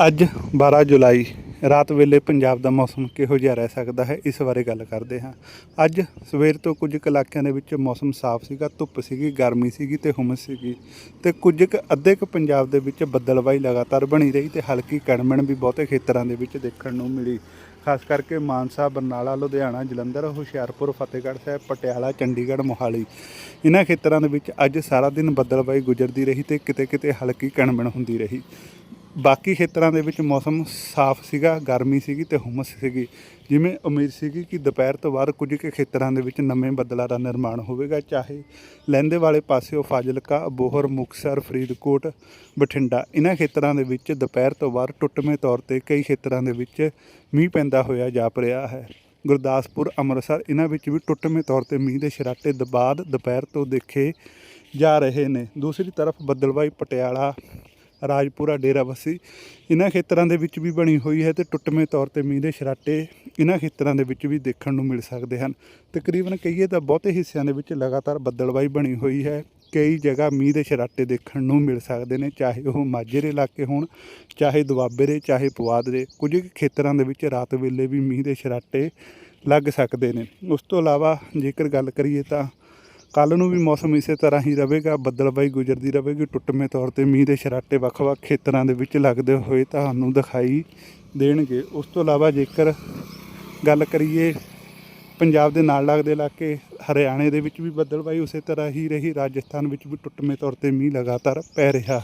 ਅੱਜ 12 ਜੁਲਾਈ, ਰਾਤ ਵੇਲੇ ਪੰਜਾਬ ਦਾ ਮੌਸਮ ਕਿਹੋ ਜਿਹਾ ਰਹਿ ਸਕਦਾ ਹੈ, ਇਸ ਬਾਰੇ ਗੱਲ ਕਰਦੇ ਹਾਂ। ਅੱਜ ਸਵੇਰ ਤੋਂ ਕੁਝ ਕੁ ਇਲਾਕਿਆਂ ਦੇ ਵਿੱਚ ਮੌਸਮ ਸਾਫ਼ ਸੀਗਾ, ਧੁੱਪ ਸੀਗੀ, ਗਰਮੀ ਸੀਗੀ ਤੇ ਹੁਮਸ ਸੀਗੀ ਤੇ ਕੁਝ ਕੁ ਅੱਧੇ ਕੁ ਪੰਜਾਬ ਦੇ ਵਿੱਚ ਬੱਦਲਵਾਈ ਲਗਾਤਾਰ ਬਣੀ ਰਹੀ ਤੇ ਹਲਕੀ ਕਣਮਣ ਵੀ ਬਹੁਤੇ ਖੇਤਰਾਂ ਦੇ ਵਿੱਚ ਦੇਖਣ ਨੂੰ ਮਿਲੀ। ਖਾਸ ਕਰਕੇ ਮਾਨਸਾ, ਬਰਨਾਲਾ, ਲੁਧਿਆਣਾ, ਜਲੰਧਰ, ਹੁਸ਼ਿਆਰਪੁਰ, ਫਤਿਹਗੜ੍ਹ ਸਾਹਿਬ, ਪਟਿਆਲਾ, ਚੰਡੀਗੜ੍ਹ, ਮੋਹਾਲੀ ਇਹਨਾਂ ਖੇਤਰਾਂ ਦੇ ਵਿੱਚ ਅੱਜ ਸਾਰਾ ਦਿਨ ਬੱਦਲਵਾਈ ਗੁਜ਼ਰਦੀ ਰਹੀ ਤੇ ਕਿਤੇ ਕਿਤੇ ਹਲਕੀ ਕਣਮਣ ਹੁੰਦੀ ਰਹੀ। ਬਾਕੀ ਖੇਤਰਾਂ ਦੇ ਵਿੱਚ ਮੌਸਮ ਸਾਫ਼ ਸੀਗਾ, ਗਰਮੀ ਸੀਗੀ ਤੇ ਹੁਮਸ ਸੀਗੀ। ਜਿਵੇਂ ਉਮੀਦ ਸੀਗੀ ਕਿ ਦੁਪਹਿਰ ਤੋਂ ਬਾਅਦ ਕੁਝ ਕੁ ਖੇਤਰਾਂ ਦੇ ਵਿੱਚ ਨਵੇਂ ਬੱਦਲਾਂ ਦਾ ਨਿਰਮਾਣ ਹੋਵੇਗਾ, ਚਾਹੇ ਲਹਿੰਦੇ ਵਾਲੇ ਪਾਸਿਓ ਫਾਜ਼ਿਲਕਾ ਅਬੋਹਰ ਮੁਕਤਸਰ, ਫਰੀਦਕੋਟ, ਬਠਿੰਡਾ ਇਹਨਾਂ ਖੇਤਰਾਂ ਦੇ ਵਿੱਚ ਦੁਪਹਿਰ ਤੋਂ ਬਾਅਦ ਟੁੱਟਵੇਂ ਤੌਰ ਤੇ ਕਈ ਖੇਤਰਾਂ ਦੇ ਵਿੱਚ ਮੀਂਹ ਪੈਂਦਾ ਹੋਇਆ ਜਾਪ ਰਿਹਾ ਹੈ। ਗੁਰਦਾਸਪੁਰ, ਅੰਮ੍ਰਿਤਸਰ ਇਹਨਾਂ ਵਿੱਚ ਵੀ ਟੁੱਟਵੇਂ ਤੌਰ ਤੇ ਮੀਂਹ ਦੇ ਛਰਾਟੇ ਦਬਾਦ ਦੁਪਹਿਰ ਤੋਂ ਦੇਖੇ ਜਾ ਰਹੇ ਨੇ। ਦੂਸਰੀ ਤਰਫ ਬੱਦਲਵਾਈ ਪਟਿਆਲਾ ਰਾਜਪੁਰਾ ਡੇਰਾਬੱਸੀ ਇਹਨਾਂ ਖੇਤਰਾਂ ਦੇ ਵਿੱਚ ਵੀ ਬਣੀ ਹੋਈ ਹੈ ਤੇ ਟੁੱਟਵੇਂ ਤੌਰ ਤੇ ਮੀਂਹ ਦੇ ਛਰਾਟੇ ਇਹਨਾਂ ਖੇਤਰਾਂ ਦੇ ਵਿੱਚ ਵੀ ਦੇਖਣ ਨੂੰ ਮਿਲ ਸਕਦੇ ਹਨ। ਤਕਰੀਬਨ ਕਹੀਏ ਤਾਂ ਬਹੁਤੇ ਹਿੱਸਿਆਂ ਦੇ ਵਿੱਚ ਲਗਾਤਾਰ ਬੱਦਲਵਾਈ ਬਣੀ ਹੋਈ ਹੈ। ਕਈ ਜਗ੍ਹਾ ਮੀਂਹ ਦੇ ਛਰਾਟੇ ਦੇਖਣ ਨੂੰ ਮਿਲ ਸਕਦੇ ਨੇ, ਚਾਹੇ ਉਹ ਮਾਝੇ ਦੇ ਇਲਾਕੇ ਹੋਣ, ਚਾਹੇ ਦੁਆਬੇ ਦੇ, ਚਾਹੇ ਪੁਆਧ ਦੇ। ਕੁਝ ਖੇਤਰਾਂ ਦੇ ਵਿੱਚ ਰਾਤ ਵੇਲੇ ਵੀ ਮੀਂਹ ਦੇ ਛਰਾਟੇ ਲੱਗ ਸਕਦੇ ਨੇ। ਉਸ ਤੋਂ ਇਲਾਵਾ ਜੇਕਰ ਗੱਲ ਕਰੀਏ ਤਾਂ ਕੱਲ ਨੂੰ ਵੀ ਮੌਸਮ ਇਸੇ ਤਰ੍ਹਾਂ ਹੀ ਰਹੇਗਾ ਬੱਦਲਬਾਈ ਗੁਜ਼ਰਦੀ ਰਹੇਗੀ, ਟੁੱਟਵੇਂ ਤੌਰ ਤੇ ਮੀਂਹ ਦੇ ਸ਼ਰਾਟੇ ਵੱਖ-ਵੱਖ ਖੇਤਰਾਂ ਦੇ ਵਿੱਚ ਲੱਗਦੇ ਹੋਏ ਤੁਹਾਨੂੰ ਦਿਖਾਈ ਦੇਣਗੇ। ਉਸ ਤੋਂ ਇਲਾਵਾ ਜੇਕਰ ਗੱਲ ਕਰੀਏ ਪੰਜਾਬ ਦੇ ਨਾਲ ਲੱਗਦੇ ਇਲਾਕੇ, ਹਰਿਆਣੇ ਦੇ ਵਿੱਚ ਵੀ ਬੱਦਲਬਾਈ ਉਸੇ ਤਰ੍ਹਾਂ ਹੀ ਰਹੀ, ਰਾਜਸਥਾਨ ਵਿੱਚ ਵੀ ਟੁੱਟਵੇਂ ਤੌਰ ਤੇ ਮੀਂਹ ਲਗਾਤਾਰ ਪੈ ਰਿਹਾ